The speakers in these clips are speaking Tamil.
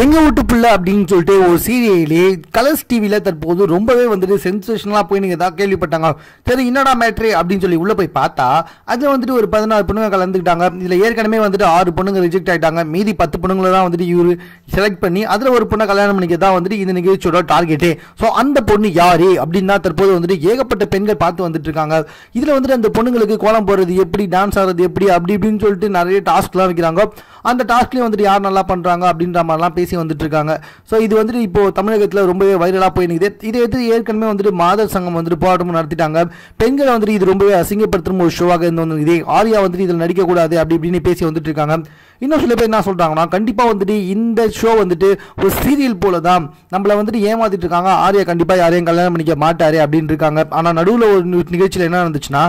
எங்க வீட்டு பிள்ளை அப்படின்னு சொல்லிட்டு ஒரு சீரியலே கலர்ஸ் டிவியில் தற்போது ரொம்பவே வந்துட்டு சென்சேஷனலாக போய் நீங்கள் தான் கேள்விப்பட்டாங்க. சரி என்னடா மேட்ரு அப்படின்னு சொல்லி உள்ளே போய் பார்த்தா அதில் வந்துட்டு ஒரு பதினாறு பொண்ணுங்க கலந்துக்கிட்டாங்க. இதில் ஏற்கனவே வந்துட்டு ஆறு பொண்ணுங்க ரிஜெக்ட் ஆகிட்டாங்க மீதி பத்து பொண்ணுங்களை தான் வந்துட்டு இவர் செலக்ட் பண்ணி அதில் ஒரு பொண்ணை கல்யாணம் பண்ணிக்க தான் வந்துட்டு இந்த நிகழ்ச்சியோட டார்கெட்டே ஸோ அந்த பொண்ணு யாரு அப்படின்னா தற்போது வந்துட்டு ஏகப்பட்ட பெண்கள் பார்த்து வந்துட்டு இருக்காங்க. இதில் வந்துட்டு அந்த பொண்ணுங்களுக்கு கோலம் போடுறது எப்படி டான்ஸ் ஆடுறது எப்படி அப்படி இப்படின்னு சொல்லிட்டு நிறைய டாஸ்க்லாம் வைக்கிறாங்க. அந்த டாஸ்க்லேயும் வந்துட்டு யார் நல்லா பண்ணுறாங்க அப்படின்ற மாதிரிலாம் பேசி வந்துட்டு இருக்காங்க ஸோ இது வந்துட்டு இப்போ தமிழகத்தில் ரொம்பவே வைரலாக போயிருக்குது. இதை எடுத்து ஏற்கனவே வந்துட்டு மாதர் சங்கம் வந்துட்டு போராட்டமும் நடத்திட்டாங்க. பெண்களை வந்துட்டு இது ரொம்பவே அசிங்கப்படுத்தும் ஒரு ஷோவாக இருந்து வந்து இதே ஆர்யா வந்துட்டு இதில் நடிக்கக்கூடாது அப்படி இப்படின்னு பேசி வந்துட்டு இருக்காங்க இன்னும் சில பேர் என்ன சொல்கிறாங்கன்னா கண்டிப்பாக வந்துட்டு இந்த ஷோ வந்துட்டு ஒரு சீரியல் போல தான் நம்மளை வந்துட்டு ஏமாத்திட்டு இருக்காங்க. ஆர்யா கண்டிப்பாக யாரையும் கல்யாணம் பண்ணிக்க மாட்டாரு அப்படின்னு இருக்காங்க. ஆனால் நடுவில் ஒரு நிகழ்ச்சியில் என்ன நடந்துச்சுன்னா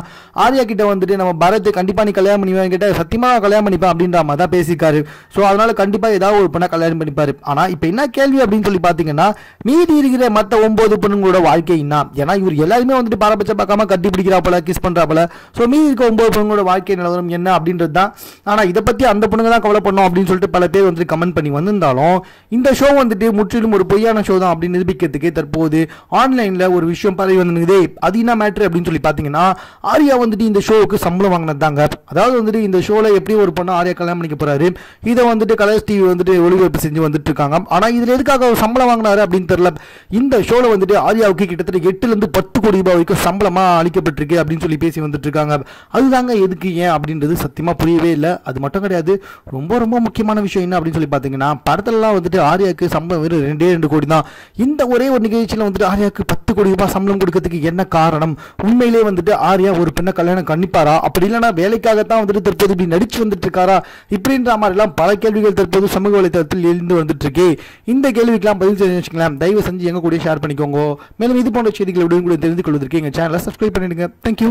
ஆர்யா கிட்ட வந்துட்டு நம்ம பரத் கண்டிப்பாக நீ கல்யாணம் பண்ணிவேன் கேட்டால் சத்தியமாக கல்யாணம் பண்ணிப்பேன் அப்படின்ற மாதிரி தான் பேசியிருக்காரு. ஸோ அதனால் கண்டிப்பாக ஏதாவது ஒரு பொண்ணை கல்யாணம் பண்ணிப்பார் ஆனால் இப்போ என்ன கேள்வி அப்படின்னு சொல்லி பார்த்தீங்கன்னா மீதி இருக்கிற மற்ற ஒன்பது பொண்ணுங்களோட வாழ்க்கை என்ன ஏன்னா இவர் எல்லாருமே வந்துட்டு பாரபட்சம் பார்க்காம கட்டி பிடிக்கிறாப்பல கிஸ் பண்ணுறாப்பல ஸோ மீதி இருக்க ஒன்பது பொண்ணுங்களோட வாழ்க்கை நிலவரம் என்ன அப்படின்றது தான். ஆனால் இதை பற்றி அந்த பொண்ணுங்க தான் கவலை பண்ணோம் அப்படின்னு சொல்லிட்டு பல பேர் வந்துட்டு கமெண்ட் பண்ணி வந்திருந்தாலும் இந்த ஷோ வந்துட்டு முற்றிலும் ஒரு பொய்யான ஷோ தான் அப்படின்னு நிரூபிக்கிறதுக்கு தற்போது ஆன்லைனில் ஒரு விஷயம் பரவி வந்துருக்குதே அது என்ன மேட்ரு அப்படின்னு சொல்லி பார்த்தீங்கன்னா ஆர்யா வந்துட்டு இந்த ஷோவுக்கு சம்பளம் வாங்கினது தாங்க அதாவது வந்துட்டு இந்த ஷோவில் எப்படி ஒரு பொண்ணு ஆர்யா கல்யாணம் பண்ணிக்க போறாரு இதை வந்துட்டு கலர்ஸ் டிவி வந்துட்டு ஒளிபரப்பு செஞ்சு வந்துட்டு இருக்காங்க ஆனால் இதில் எதுக்காக அவர் சம்பளம் வாங்கினாரு அப்படின்னு தெரியல. இந்த ஷோவில் வந்துட்டு ஆர்யாவுக்கு கிட்டத்தட்ட எட்டுலேருந்து பத்து கோடி ரூபாய் வரைக்கும் சம்பளமாக அளிக்கப்பட்டிருக்கு அப்படின்னு சொல்லி பேசி வந்துட்டு இருக்காங்க அதுதாங்க எதுக்கு ஏன் அப்படின்றது சத்தியமாக புரியவே இல்லை. அது மட்டும் கிடையாது. ரொம்ப ரொம்ப முக்கியமான விஷயம் என்ன அப்படின்னு சொல்லி பார்த்தீங்கன்னா படத்துலலாம் வந்துட்டு ஆர்யாவுக்கு சம்பளம் வெறும் ரெண்டே ரெண்டு கோடி தான். இந்த ஒரே ஒரு நிகழ்ச்சியில் வந்துட்டு ஆர்யாவுக்கு பத்து கோடி ரூபாய் சம்பளம் கொடுக்கறதுக்கு என்ன காரணம்? உண்மையிலே வந்துட்டு ஆர்யா ஒரு பெண்ணை கல்யாணம் கண்டிப்பாரா? அப்படி இல்லைன்னா வேலைக்காகத்தான் வந்துட்டு தற்போது இப்படி நடிச்சு வந்துட்டு இருக்காரா இப்படின்ற மாதிரிலாம் பல கேள்விகள் தற்போது சமூக வலைதளத்தில் எழுந்து வந்துட்டு இருக்கு இந்த கேள்விக்கெல்லாம் பதில் தெரிஞ்சு வச்சுக்கலாம் தயவு செஞ்சு எங்க கூட ஷேர் பண்ணிக்கோங்க. மேலும் இது போன்ற செய்திகளை உடனுக்குடன் தெரிந்து கொள்வதற்கு எங்க சேனலை சப்ஸ்கிரைப் பண்ணிடுங்க. தேங்க்யூ